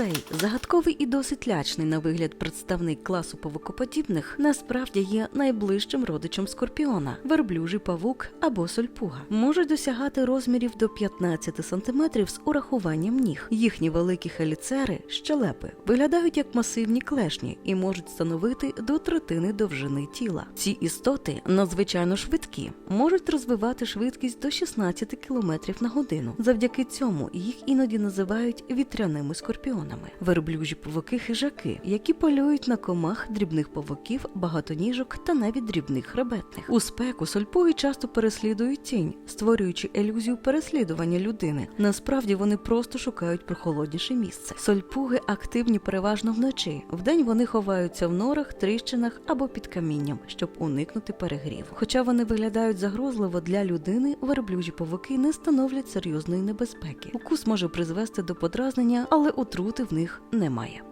Цей загадковий і досить лячний на вигляд представник класу павукоподібних насправді є найближчим родичем скорпіона, верблюжий павук або сольпуга. Можуть досягати розмірів до 15 см з урахуванням ніг. Їхні великі хеліцери, щелепи, виглядають як масивні клешні і можуть становити до третини довжини тіла. Ці істоти надзвичайно швидкі, можуть розвивати швидкість до 16 км на годину. Завдяки цьому їх іноді називають вітряними скорпіонами. Верблюжі павуки хижаки, які полюють на комах дрібних павуків, багатоніжок та навіть дрібних хребетних. У спеку сольпуги часто переслідують тінь, створюючи ілюзію переслідування людини. Насправді вони просто шукають прохолодніше місце. Сольпуги активні переважно вночі. Вдень вони ховаються в норах, тріщинах або під камінням, щоб уникнути перегріву. Хоча вони виглядають загрозливо для людини, верблюжі павуки не становлять серйозної небезпеки. Укус може призвести до подразнення, але отрути в них немає.